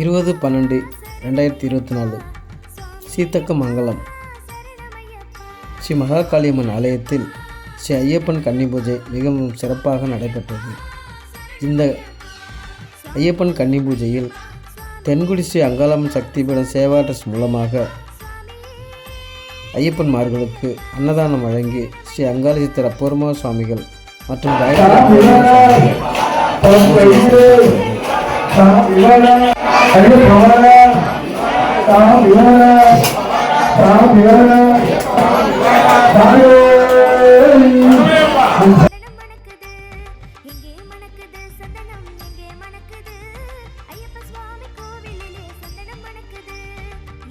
இருபது பன்னெண்டு ரெண்டாயிரத்தி இருபத்தி நாலு. சீத்தக்கமங்கலம். ஸ்ரீ மகாகாளியம்மன் ஆலயத்தில் ஸ்ரீ ஐயப்பன் கன்னி பூஜை மிகவும் சிறப்பாக நடைபெற்றது. இந்த ஐயப்பன் கன்னி பூஜையில் தென்குடி ஸ்ரீ அங்காளம்மன் சக்திபீடம் சேவா ட்ரஸ்ட் மூலமாக ஐயப்பன்மார்களுக்கு அன்னதானம் வழங்கி ஸ்ரீ அங்காள சித்தர் அப்பூர்மா சுவாமிகள் மற்றும் காயத்ரி சந்தனம் மணக்குது எங்கே மணக்குது சந்தனம் எங்கே மணக்குது. மணக்குது.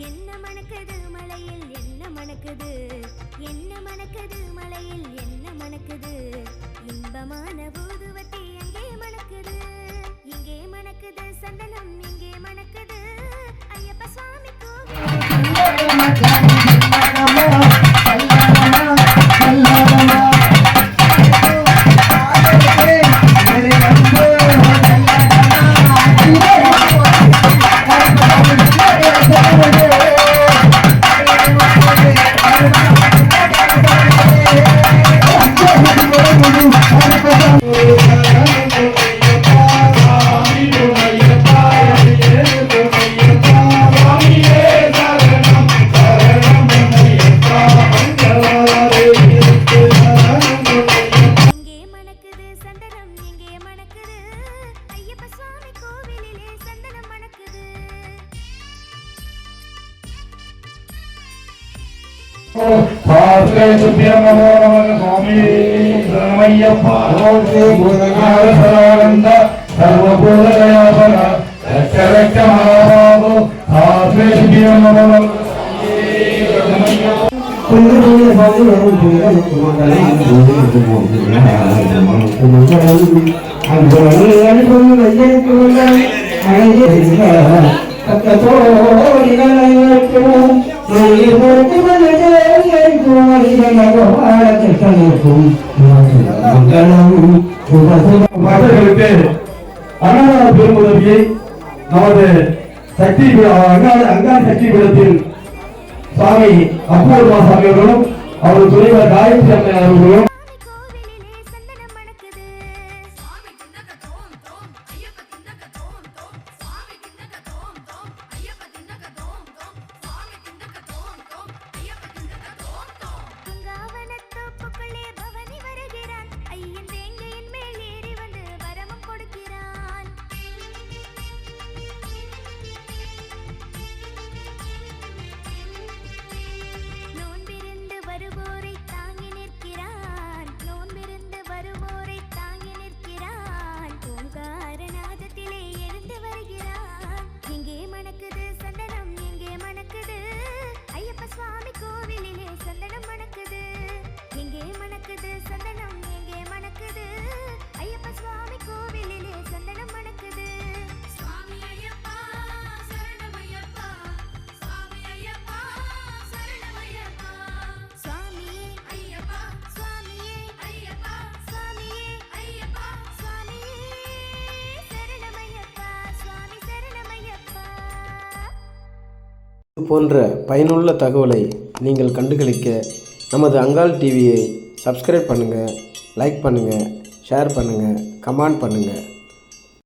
என்ன மணக்குது மலையில் என்ன மணக்குது? மணக்குது இன்பமான ஊதுவத்தி அங்கே மணக்குது? எங்கே மணக்குது சந்தனம் மனமோ சுவாமி சரணமையப்பா சரணானந்த சர்வபூதகயாபர பக்தர்களுக்கு அன்னதான பெருமுதவியை நமது சக்தி பீட- சக்தி பீடத்தில் சுவாமி அப்பூர்வா சுவாமி அவர்களும் அவர் துணைவர் காயத்ரி அம்மையார் அவர்களும் இது போன்ற பயனுள்ள தகவலை நீங்கள் கண்டுகளிக்க நமது அங்காள் டிவியை சப்ஸ்கிரைப் பண்ணுங்கள் லைக் பண்ணுங்கள் ஷேர் பண்ணுங்கள் கமெண்ட் பண்ணுங்கள்